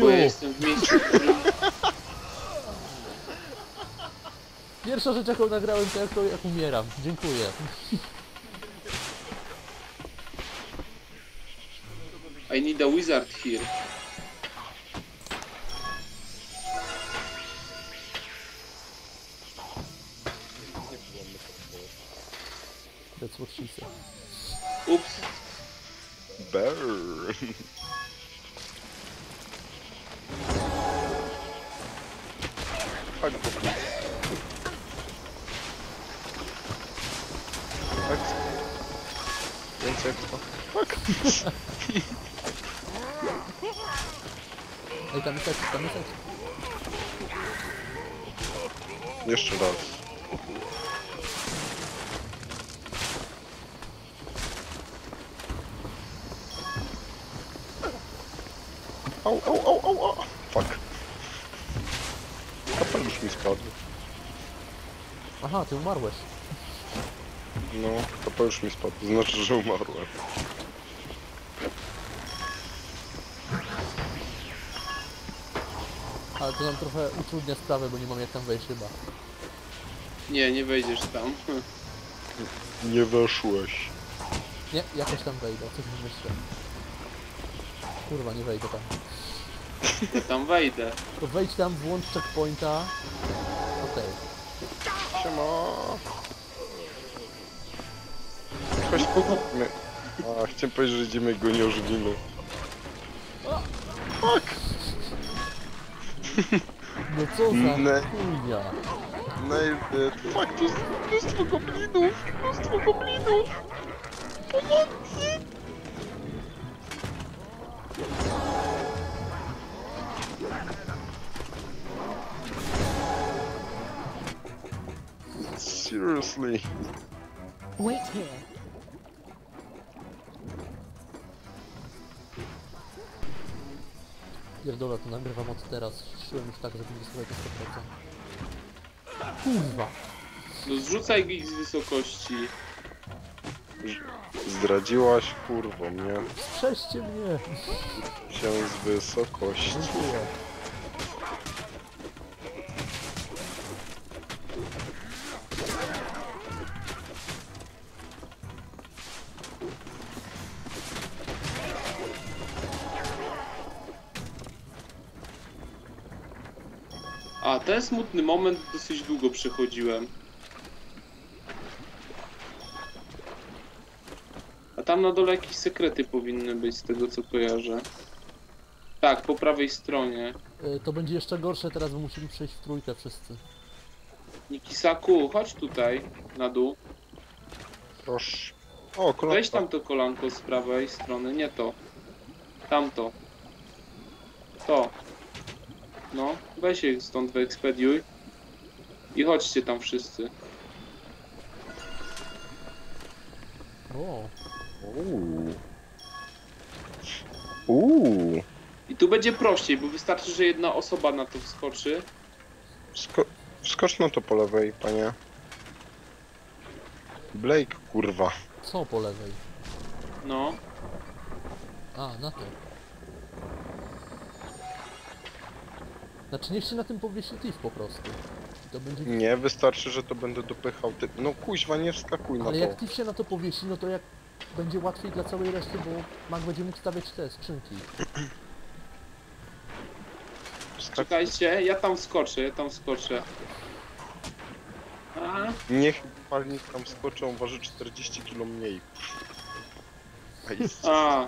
Chuju! bo ja jestem w miejscu, w którym... Pierwsza rzecz jaką nagrałem to jak, to jak umieram. Dziękuję. I need a wizard here. That's what she said. Ups. Burn. Fuck, bo... Tak. Więcej expa. Fuck. Ej, tam jest seks, tam jest seks. Jeszcze raz. Au, au, au, au, au. Fuck. Kapelusz mi spadł. Aha, ty umarłeś. No, kapelusz mi spadł. Znaczy, że umarłem. Ale to nam trochę utrudnia sprawę, bo nie mam jak tam wejść chyba. Nie, nie wejdziesz tam. Nie weszłeś. Nie, jakoś tam wejdę, coś myślę. Kurwa, nie wejdę tam. Ja tam wejdę. To wejdź tam, włącz checkpointa. Okej. Siema. Chodź, my... A, chciałem powiedzieć, że idziemy go nie ożywimy. Fuck! No co za Ne. chujnia. Nailed it. Fuck, to jest mnóstwo goblinów! Mnóstwo goblinów! Pomocy! Seriously. Wait here. Pierdolę, to nagrywam od teraz. Szłem już tak, żeby nie słuchać to 100%. Kurwa. No zrzucaj ich z wysokości. Zdradziłaś kurwo mnie Strzeżcie mnie. się z wysokości. Dziękuję. Smutny moment dosyć długo przechodziłem. A tam na dole jakieś sekrety powinny być z tego co kojarzę. Tak, po prawej stronie. Y, To będzie jeszcze gorsze teraz, bo musimy przejść w trójkę wszyscy. Nikisaku, chodź tutaj, na dół. Proszę. O, kolor. Weź tam to kolanko z prawej strony, nie to. Tamto. To. No, weź je stąd wyekspediuj. I chodźcie tam wszyscy. O, Uuu. Uuu. I tu będzie prościej, bo wystarczy, że jedna osoba na to wskoczy. Sko skocz na to po lewej, panie. Blake, kurwa. co po lewej? No. A, na to. Znaczy niech się na tym powiesi Tiff po prostu. I To będzie... Nie, wystarczy, że to będę dopychał ty... No kuźwa, nie wskakuj na Ale to. jak Tiff się na to powiesi, no to jak będzie łatwiej dla całej reszty, bo Mag będzie mógł stawiać te skrzynki. Czekajcie, ja tam skoczę, ja tam skoczę. A, Niech palnik tam skoczą, waży 40 kg mniej. Ej, a,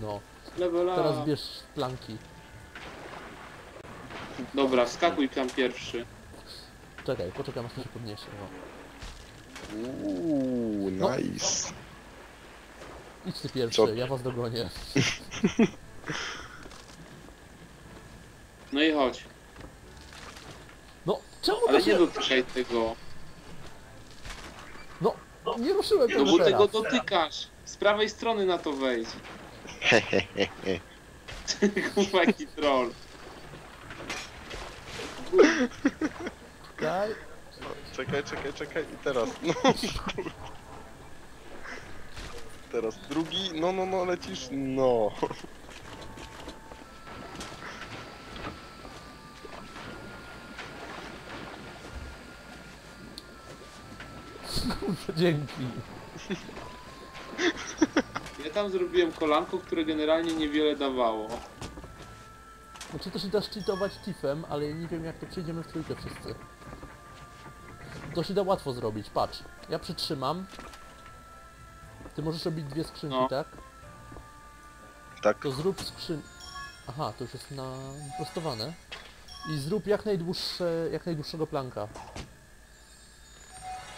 No. level. Teraz bierz planki. Dobra, skakuj tam pierwszy. Czekaj, poczekam aż to się podniesie. O. Uuu, No. nice. Idź ty pierwszy, Co? ja was dogonię. No i chodź. No, czemu Ale to nie się... dotykaj tego. No, nie ruszyłem No tego bo teraz. tego dotykasz. Z prawej strony na to wejdź. Kurwa, jaki troll. Daj. O, czekaj, czekaj, czekaj i teraz. No kurde. Teraz drugi. No, no, no, lecisz. No. Dzięki. Ja tam zrobiłem kolanko, które generalnie niewiele dawało. Znaczy to się da cheatować Tiffem, ale ja nie wiem jak to przejdziemy w trójkę wszyscy. To się da łatwo zrobić, patrz. Ja przytrzymam. Ty możesz robić dwie skrzynki, No. tak? Tak. To zrób skrzyn... Aha, to już jest na... prostowane. I zrób jak najdłuższe, jak najdłuższego planka.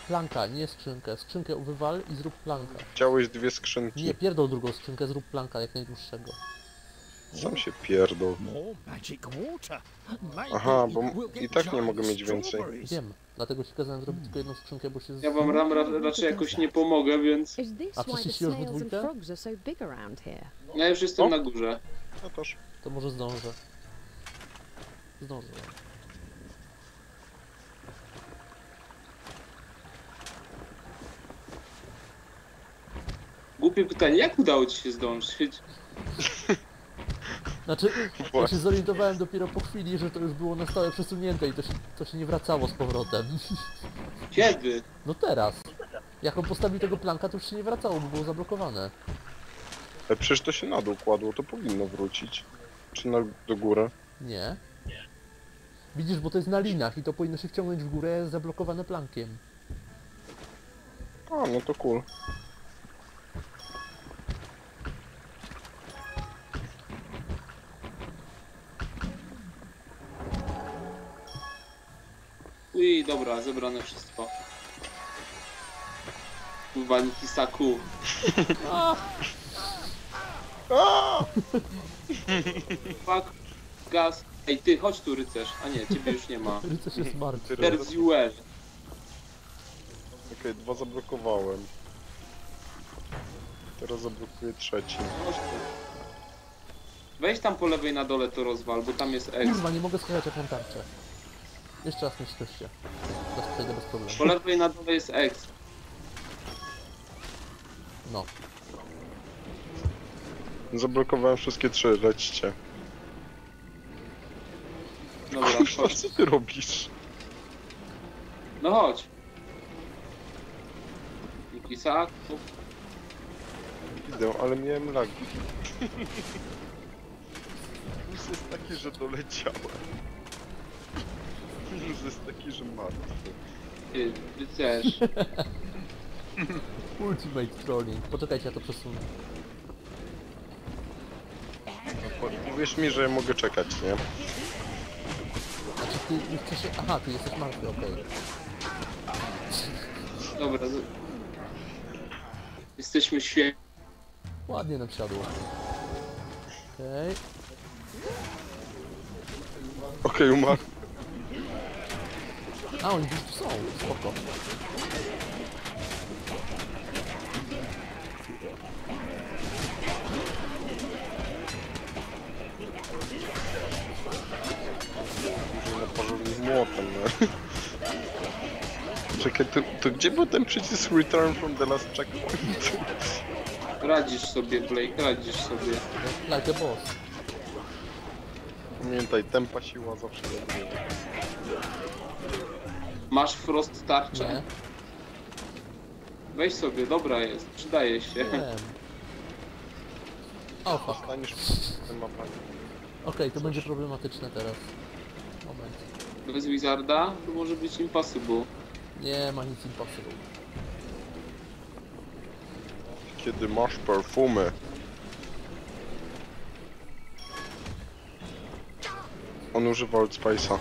Planka, nie skrzynkę. Skrzynkę wywal i zrób planka. Chciałeś dwie skrzynki. Nie, pierdol drugą skrzynkę, zrób planka jak najdłuższego. Sam się pierdol. Maybe Aha, bo i tak nie mogę mieć więcej. Wiem, dlatego ci kazałem zrobić tylko jedną skrzynkę, bo się... z- Ja wam ram, ra, raczej jakoś nie pomogę, więc A przecież już and dwójkę? ja już jestem O. na górze. Ja też. To może zdążę. Zdążę. Głupie pytanie, jak udało ci się zdążyć? Znaczy, ja się zorientowałem dopiero po chwili, że to już było na stałe przesunięte i to się, to się nie wracało z powrotem. Kiedy? No teraz. Jak on postawił tego planka, to już się nie wracało, bo było zablokowane. Ale przecież to się na dół kładło, to powinno wrócić. Czy na, do góry? Nie. Widzisz, bo to jest na linach i to powinno się wciągnąć w górę zablokowane plankiem. A, no to cool. Uj, dobra, zebrane wszystko. Kurwa, Nikisaku. Fuck, gaz. Ej, ty, chodź tu, rycerz. A nie, ciebie już nie ma. Rycerz jest martwy. There's you well. Okej, dwa zablokowałem. Teraz zablokuję trzeci. Chodź tu. Weź tam po lewej na dole to rozwal, bo tam jest X. Kurwa, nie mogę skakać jak mam tarczę. Jeszcze raz mnie skoście. Teraz przejdę bez problemu. Po lewej na dole jest X. No. Zablokowałem wszystkie trzy, lećcie. Dobra, Kurwa, chodź. co ty robisz? No chodź. Nikisaku. Idę, ale miałem lagi. Plus jest taki, że doleciałem. Plus jest taki, że martwy. Ty, rycerz. Ultimate trolling. Poczekajcie, ja to przesunę. No, po- Powiesz mi, że ja mogę czekać, nie? Znaczy ty już wcześniej... Aha, ty jesteś martwy, okej. Dobra. z- Jesteśmy świetni. Ładnie nam siadło. Okej. Okej, umarł. A, oni gdzieś tu są. Spoko. Młotem, nie? Czekaj, to, to gdzie był ten przycisk Return from the last checkpoint? Radzisz sobie, Blake, radzisz sobie. Like a boss. Pamiętaj, tempa siła zawsze lepiej. Masz frost tarczę? Nie. Weź sobie, dobra jest, przydaje się. Wiem. O, fuck. Staniesz w tym mapami. Okej, to będzie problematyczne teraz. Moment. Bez Wizarda to może być impossible. Nie ma nic impossible. Kiedy masz perfumy. On używa Old Spice'a.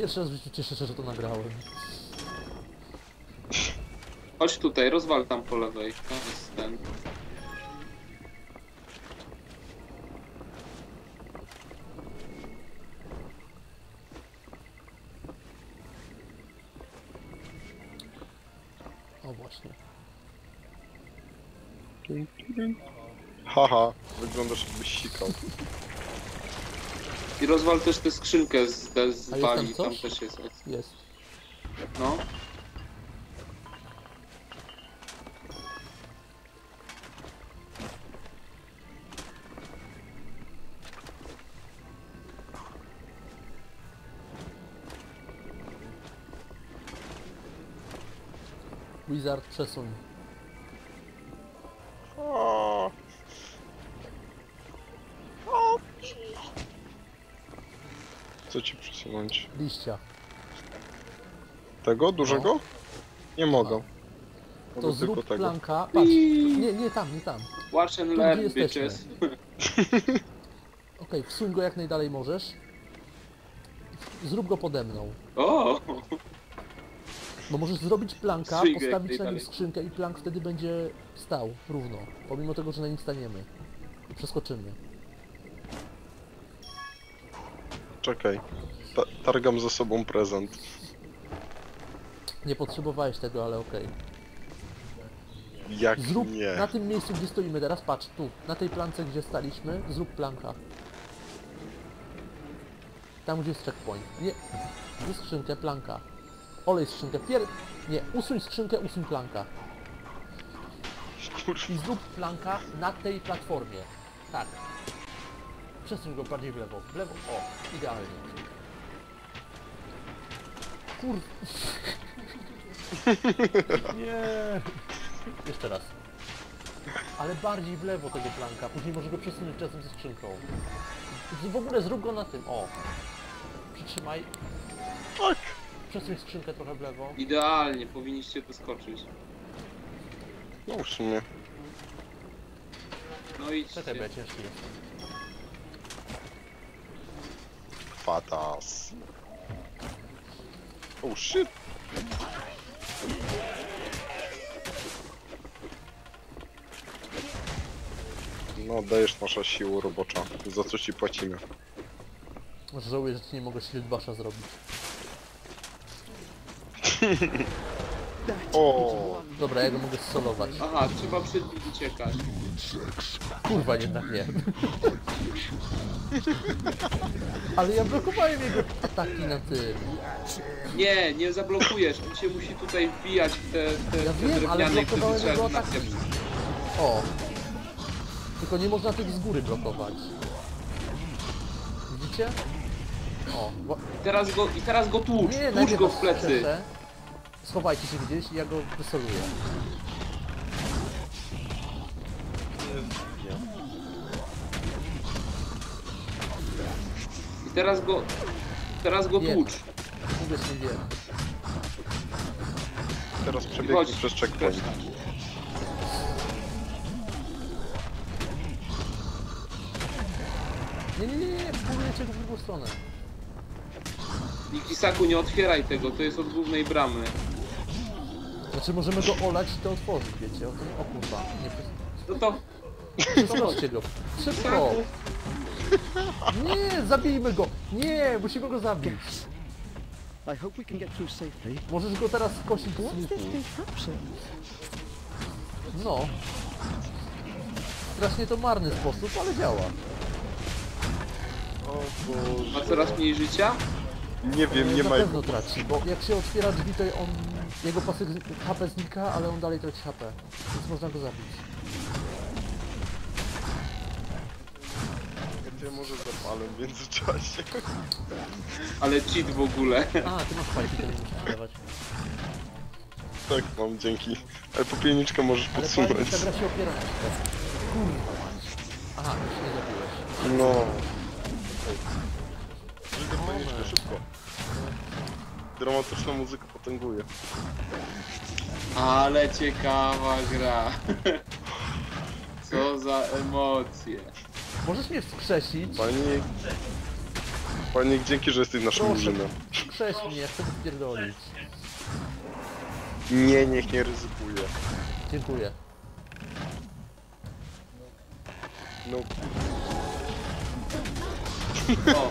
Pierwszy raz w życiu cieszę się, że to nagrałem. Chodź tutaj, rozwal tam po lewej. To jest ten. O właśnie. Haha, wyglądasz jakbyś sikał. I rozwal też tę skrzynkę z, z tam tam coś? też jest. Jest. No. Wizard, przesuń. Przesunąć? Liścia. Tego dużego? Nie mogę. No. To Mogę zrób tylko tego. planka. Patrz. Nie, nie tam, nie tam. Watch and learn, bitches. Okej, wsuń go jak najdalej możesz. Zrób go pode mną. O! Bo możesz zrobić planka, postawić na nim skrzynkę i plank wtedy będzie stał równo. Pomimo tego, że na nim staniemy. I przeskoczymy. Czekaj. Ta targam ze sobą prezent. Nie potrzebowałeś tego, ale okej. Jak Zrób nie? na tym miejscu, gdzie stoimy teraz, patrz, tu, na tej plance, gdzie staliśmy, zrób planka. Tam, gdzie jest checkpoint. Nie, tu skrzynkę, planka. Olej skrzynkę, pier... Nie, usuń skrzynkę, usuń planka. I zrób planka na tej platformie. Tak. Przesuń go bardziej w lewo. W lewo, o, idealnie. Kur... Nie. Jeszcze raz. Ale bardziej w lewo tego planka, później może go przesunąć czasem ze skrzynką. W ogóle zrób go na tym, o. Przytrzymaj, Tak. przesuń skrzynkę trochę w lewo. Idealnie, powinniście doskoczyć. No w sumie. No i Czekaj, bo ja ciężki jest. Fatas. Oh shit. No, dajesz nasza siła robocza. Za co ci płacimy? Może żałuję, że ci nie mogę shield basha zrobić. O, Dobra, ja go mogę solować. Aha, trzeba przed nim uciekać. Kurwa, jednak nie. Ale ja blokowałem jego ataki na tym. Nie, nie zablokujesz, on się musi tutaj wbijać w te, te, Ja te wiem, ale drewniane, blokowałem jego ataki. O. Tylko nie można tych z góry blokować. Widzicie? O. wa- I teraz go, i teraz go tłucz, Nie, tłucz najpierw go w plecy. strzeszę. Schowajcie się gdzieś i ja go wysoluję. I teraz go, teraz go Wiem. tłucz. Mówię, że nie wiem. teraz Chodź. przebiegnij przez checkpoint. Nie, nie, nie, nie, próbujecie go w drugą stronę. Nikisaku, nie otwieraj tego, to jest od głównej bramy. Znaczy możemy go olać i to otworzyć, wiecie? O, to- o kurwa, nie No to przeskoczcie go. Szybko! Nie, zabijmy go! Nie, musimy go zabić. I hope we can get through safely. Możesz go teraz skosić z łuku. No. Strasznie to marny sposób, ale działa. O ma Boże. coraz mniej życia? Nie wiem, nie Na ma pewno traci, bo jak się otwiera drzwi, to on... Jego pasek HP znika, ale on dalej traci HP. Więc można go zabić. Ja może zapalę w międzyczasie. Ale cheat w ogóle. A, ty masz fajki, to nie musisz dawać. Tak, mam, dzięki. Ale popielniczkę możesz Ale fajnie, podsunąć. się opiera na. Kurwa. Aha, już nie zabiłeś. No. Szybko. Dramatyczna muzyka potęguje. Ale ciekawa gra. Co za emocje. Możesz mnie wskrzesić? Pani... Pani, dzięki, że jesteś naszym Proszę. murzynem. Wskrześ mnie, chcę go spierdolić. Nie, niech nie ryzykuje. Dziękuję. No, O,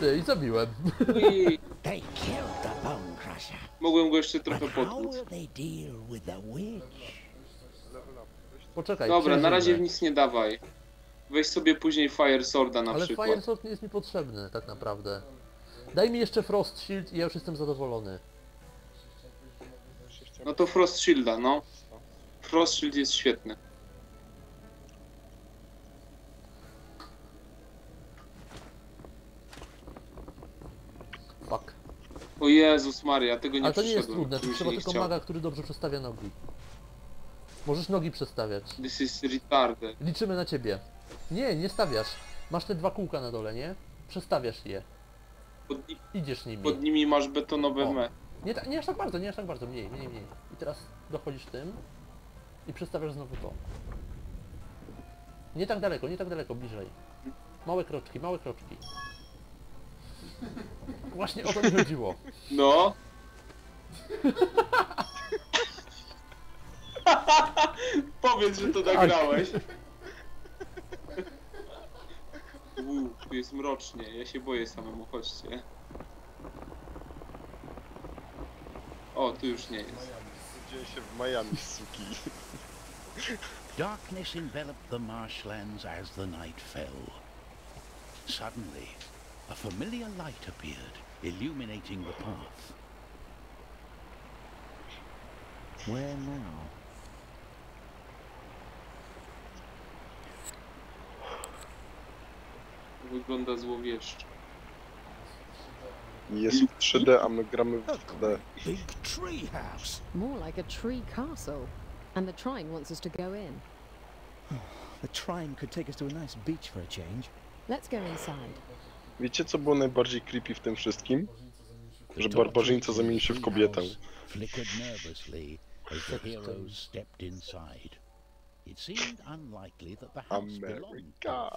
Ty, i zabiłem. ui. They killed the Bone Crusher. Mogłem go jeszcze trochę potłuc. Poczekaj, Dobra, na razie w nic nie dawaj. Weź sobie później Fire Sworda na Ale przykład. Fire Sword nie jest mi potrzebny, tak naprawdę. Daj mi jeszcze Frost Shield i ja już jestem zadowolony. No to Frost Shielda, no. Frost Shield jest świetny. Fuck. O Jezus Maria, tego nie Ale to nie jest trudne, tu trzeba tylko maga, który dobrze przestawia nogi. Możesz nogi przestawiać. This is retarded. Liczymy na ciebie. Nie, nie stawiasz. Masz te dwa kółka na dole, nie? Przestawiasz je. Pod, ni- Idziesz nimi. pod nimi masz betonowe O. me. Nie, ta- nie aż tak bardzo, nie aż tak bardzo, mniej, mniej, mniej. I teraz dochodzisz tym i przestawiasz znowu to. Nie tak daleko, nie tak daleko, bliżej. Małe kroczki, małe kroczki. Właśnie o to mi chodziło. No. Powiedz, że to nagrałeś. Uuu, tu jest mrocznie, ja się boję samemu, chodźcie. O, tu już nie jest. Dzieje się w Miami, suki. Darkness enveloped the marshlands as the night fell. Suddenly, a familiar light appeared, illuminating the path. Where now? Wygląda złowieszczo. Jest w 3D, a my gramy w 2D. Big tree house. More like a tree castle. And the Trine wants us to go in. The trine could take us to a nice beach for a change. Let's go inside. Wiecie co było najbardziej creepy w tym wszystkim? Że barbarzyńca zamienił się w kobietę. America.